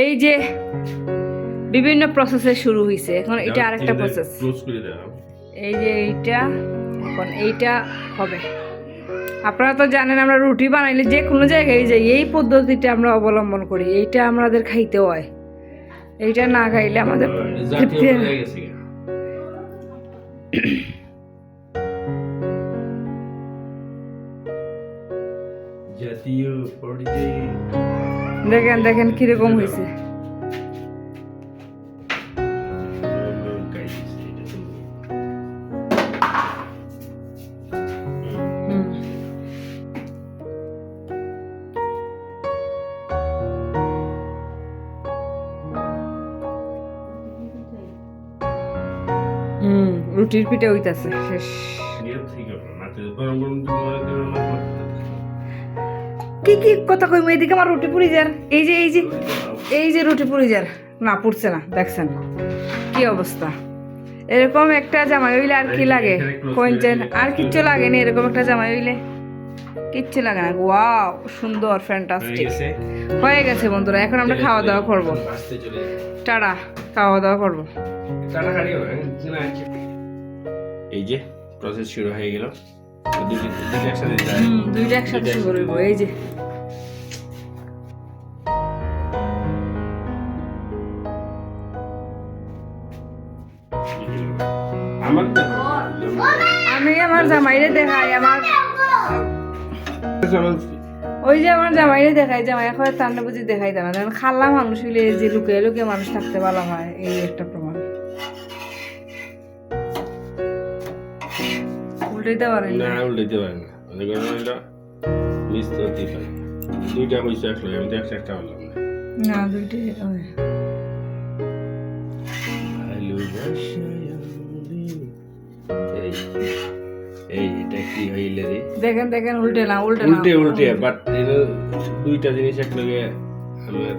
এই যে বিভিন্ন প্রসেসে শুরু হয়েছে এখন এটা আরেকটা প্রসেস এই যে এইটা এখন এইটা হবে। আপনারা তো জানেন আমরা রুটি বানাইলে যে কোনো জায়গায় যাই এই পদ্ধতিটা আমরা অবলম্বন করি। এইটা আমাদের খাইতে হয়। এইটা না খাইলে আমাদের জাতীয় পর্যায়ে দেখেন দেখেন কীরকম হয়েছে রুটির পিঠে হইতাছে শেষ। কি কি কথা কই এদিকে আমার রুটি পুরি যার। এই যে এই যে এই যে রুটি পুরি যার। না পুড়ছে না দেখছেন? কি অবস্থা? এরকম একটা জামাই হইলে আর কি লাগে? কইছেন আর কিচ্ছু লাগে না এরকম একটা জামাই হইলে। কিচ্ছু লাগে না। ওয়াও সুন্দর ফ্যান্টাস্টিক। হয়ে গেছে বন্ধুরা এখন আমরা খাওয়া দাওয়া করব। টাটা খাওয়া দাওয়া করব। এই যে প্রসেস শুরু হয়ে গেল। যে আমি আমার জামাইরে দেখাই আমার ওই যে আমার জামাইরে দেখাই জামাই এখন তান্না বুঝি দেখাই যেমন খাল্লা মানুষ হইলে যে লুকিয়ে লুকিয়ে মানুষ থাকতে ভালো হয় এই একটা প্রমাণ উল্টাইতে পারেন না। উল্টাইতে পারে না। মনে করেন এটা মিস তো হতেই পারে দুইটা হয়েছে আসলে আমি তো একটা একটা বললাম না। না দুইটাই এই এই এটা কি হইলে রে? দেখেন দেখেন উল্টে না উল্টে না। উল্টে উল্টে বাট দুইটা জিনিস একলগে আমার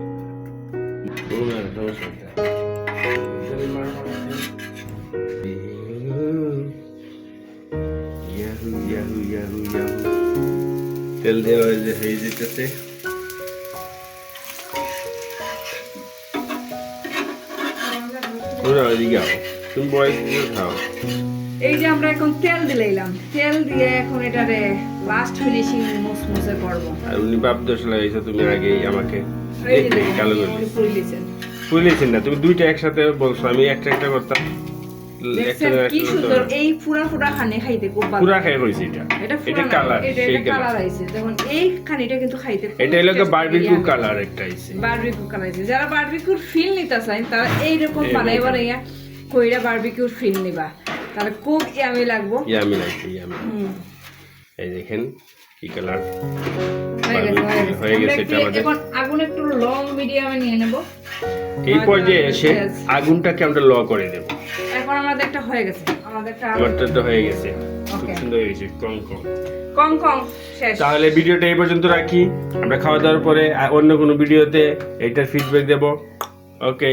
সমস্যা তেল দেওয়া হয়ে যে হয়ে যেতেছে। তুমি বয়স খাও। এই যে আমরা এখন তেল দিলাম তেল দিয়ে এখন এটারে লাস্ট ফিনিশিং মুসমুসে করব। আর উনি বাপ দোষ লাগাইছো তুমি আগে আমাকে এই কালো পুরি না তুমি দুইটা একসাথে বলছো আমি একটা একটা করতাম। কি সুন্দর এই পুরা পুরা খানে খাইতে খুব ভালো পুরা খেয়ে কইছি এটা। এটা এটা কালার সেই কালার কালার আইছে। যেমন এই খানিটা কিন্তু খাইতে এটা হলো বারবিকিউ কালার একটা আইছে। বারবিকিউ কালার আইছে। যারা বারবিকিউর ফিল নিতে চায় তারা এই বানাই রকম। বানাইয়া কইরা বারবিকিউর ফিল নিবা। তাহলে খুব ইয়ামি লাগবো। ইয়ামি লাগছে ইয়ামি এই দেখেন কি কালার হয়ে গেছে গেছে। গেছে আমরা এটা আমাদের। এখন আগুন একটু লং মিডিয়ামে নিয়ে নেব। এই পর্যায়ে এসে আগুনটাকে আমরা ল করে দেব। এখন আমাদের একটা হয়ে গেছে। আমাদের একটা হয়ে গেছে। খুব সুন্দর হয়েছে গেছে কম কম কম কম শেষ। তাহলে ভিডিওটা এই পর্যন্ত রাখি। আমরা খাওয়া দাওয়ার পরে অন্য কোনো ভিডিওতে এটার ফিডব্যাক দেব। ওকে